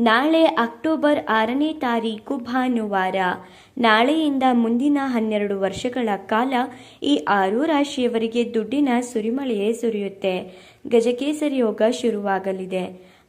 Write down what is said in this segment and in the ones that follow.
ನಾಳೆ ಅಕ್ಟೋಬರ್ ಆರನೇ ತಾರೀಕು ಭಾನುವಾರ. ನಾಳೆಯಿಂದ ಮುಂದಿನ ಹನ್ನೆರಡು ವರ್ಷಗಳ ಕಾಲ ಈ ಆರು ರಾಶಿಯವರಿಗೆ ದುಡ್ಡಿನ ಸುರಿಮಳೆಯೇ ಸುರಿಯುತ್ತೆ. ಗಜಕೇಸರಿ ಯೋಗ ಶುರುವಾಗಲಿದೆ.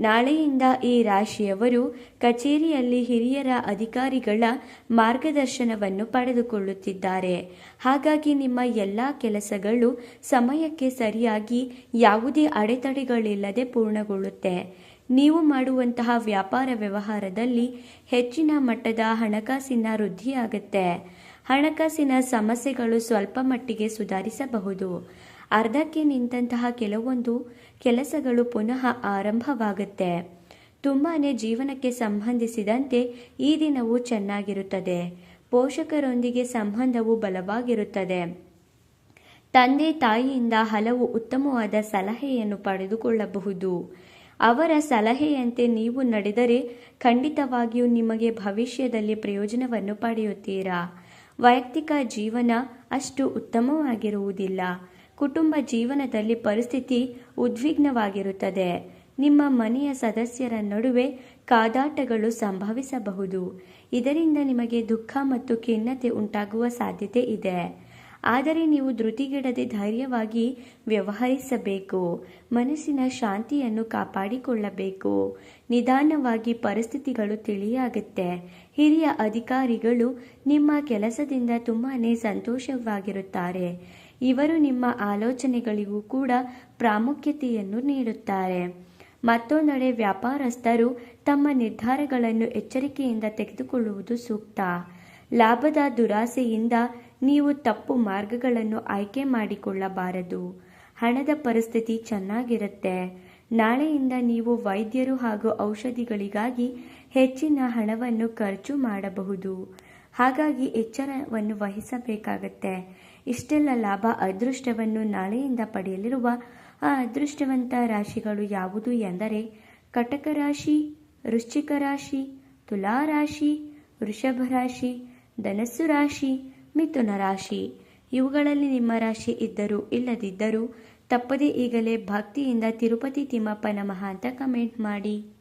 ನಾಳೆಯಿಂದ ಈ ರಾಶಿಯವರು ಕಚೇರಿಯಲ್ಲಿ ಹಿರಿಯರ ಅಧಿಕಾರಿಗಳ ಮಾರ್ಗದರ್ಶನವನ್ನು ಪಡೆದುಕೊಳ್ಳುತ್ತಿದ್ದಾರೆ. ಹಾಗಾಗಿ ನಿಮ್ಮ ಎಲ್ಲ ಕೆಲಸಗಳು ಸಮಯಕ್ಕೆ ಸರಿಯಾಗಿ ಯಾವುದೇ ಅಡೆತಡೆಗಳಿಲ್ಲದೆ ಪೂರ್ಣಗೊಳ್ಳುತ್ತೆ. ನೀವು ಮಾಡುವಂತಹ ವ್ಯಾಪಾರ ವ್ಯವಹಾರದಲ್ಲಿ ಹೆಚ್ಚಿನ ಮಟ್ಟದ ಹಣಕಾಸಿನ ವೃದ್ಧಿಯಾಗುತ್ತೆ. ಹಣಕಾಸಿನ ಸಮಸ್ಯೆಗಳು ಸ್ವಲ್ಪ ಮಟ್ಟಿಗೆ ಸುಧಾರಿಸಬಹುದು. ಅರ್ಧಕ್ಕೆ ನಿಂತಹ ಕೆಲವೊಂದು ಕೆಲಸಗಳು ಪುನಃ ಆರಂಭವಾಗುತ್ತೆ. ತುಂಬಾ ಜೀವನಕ್ಕೆ ಸಂಬಂಧಿಸಿದಂತೆ ಈ ದಿನವು ಚೆನ್ನಾಗಿರುತ್ತದೆ. ಪೋಷಕರೊಂದಿಗೆ ಸಂಬಂಧವು ಬಲವಾಗಿರುತ್ತದೆ. ತಂದೆ ತಾಯಿಯಿಂದ ಹಲವು ಉತ್ತಮವಾದ ಸಲಹೆಯನ್ನು ಪಡೆದುಕೊಳ್ಳಬಹುದು. ಅವರ ಸಲಹೆಯಂತೆ ನೀವು ನಡೆದರೆ ಖಂಡಿತವಾಗಿಯೂ ನಿಮಗೆ ಭವಿಷ್ಯದಲ್ಲಿ ಪ್ರಯೋಜನವನ್ನು ಪಡೆಯುತ್ತೀರಾ? ವೈಯಕ್ತಿಕ ಜೀವನ ಅಷ್ಟು ಉತ್ತಮವಾಗಿರುವುದಿಲ್ಲ. ಕುಟುಂಬ ಜೀವನದಲ್ಲಿ ಪರಿಸ್ಥಿತಿ ಉದ್ವಿಗ್ನವಾಗಿರುತ್ತದೆ. ನಿಮ್ಮ ಮನೆಯ ಸದಸ್ಯರ ನಡುವೆ ಕಾದಾಟಗಳು ಸಂಭವಿಸಬಹುದು. ಇದರಿಂದ ನಿಮಗೆ ದುಃಖ ಮತ್ತು ಖಿನ್ನತೆ ಉಂಟಾಗುವ ಸಾಧ್ಯತೆ ಇದೆ. ಆದರೆ ನೀವು ಧೃತಿಗೆಡದೆ ಧೈರ್ಯವಾಗಿ ವ್ಯವಹರಿಸಬೇಕು. ಮನಸ್ಸಿನ ಶಾಂತಿಯನ್ನು ಕಾಪಾಡಿಕೊಳ್ಳಬೇಕು. ನಿಧಾನವಾಗಿ ಪರಿಸ್ಥಿತಿಗಳು ತಿಳಿಯಾಗುತ್ತೆ. ಹಿರಿಯ ಅಧಿಕಾರಿಗಳು ನಿಮ್ಮ ಕೆಲಸದಿಂದ ತುಂಬಾ ಸಂತೋಷವಾಗಿರುತ್ತಾರೆ. ಇವರು ನಿಮ್ಮ ಆಲೋಚನೆಗಳಿಗೂ ಕೂಡ ಪ್ರಾಮುಖ್ಯತೆಯನ್ನು ನೀಡುತ್ತಾರೆ. ಮತ್ತೊಂದೆಡೆ ವ್ಯಾಪಾರಸ್ಥರು ತಮ್ಮ ನಿರ್ಧಾರಗಳನ್ನು ಎಚ್ಚರಿಕೆಯಿಂದ ತೆಗೆದುಕೊಳ್ಳುವುದು ಸೂಕ್ತ. ಲಾಭದ ದುರಾಸೆಯಿಂದ ನೀವು ತಪ್ಪು ಮಾರ್ಗಗಳನ್ನು ಆಯ್ಕೆ ಮಾಡಿಕೊಳ್ಳಬಾರದು. ಹಣದ ಪರಿಸ್ಥಿತಿ ಚೆನ್ನಾಗಿರುತ್ತೆ. ನಾಳೆಯಿಂದ ನೀವು ವೈದ್ಯರು ಹಾಗೂ ಔಷಧಿಗಳಿಗಾಗಿ ಹೆಚ್ಚಿನ ಹಣವನ್ನು ಖರ್ಚು ಮಾಡಬಹುದು. ಹಾಗಾಗಿ ಎಚ್ಚರವನ್ನು ವಹಿಸಬೇಕಾಗತ್ತೆ. ಇಷ್ಟೆಲ್ಲ ಲಾಭ ಅದೃಷ್ಟವನ್ನು ನಾಳೆಯಿಂದ ಪಡೆಯಲಿರುವ ಆ ಅದೃಷ್ಟವಂತ ರಾಶಿಗಳು ಯಾವುದು ಎಂದರೆ ಕಟಕ ರಾಶಿ, ವೃಶ್ಚಿಕ ರಾಶಿ, ತುಲಾ ರಾಶಿ, ವೃಷಭ ರಾಶಿ, ಧನಸ್ಸು ರಾಶಿ ಮಿಥುನ ರಾಶಿ. ಇವುಗಳಲ್ಲಿ ನಿಮ್ಮ ರಾಶಿ ಇದ್ದರೂ ಇಲ್ಲದಿದ್ದರೂ ತಪ್ಪದೇ ಈಗಲೇ ಭಕ್ತಿಯಿಂದ ತಿರುಪತಿ ತಿಮ್ಮಪ್ಪ ನಮಃ ಅಂತ ಕಮೆಂಟ್ ಮಾಡಿ.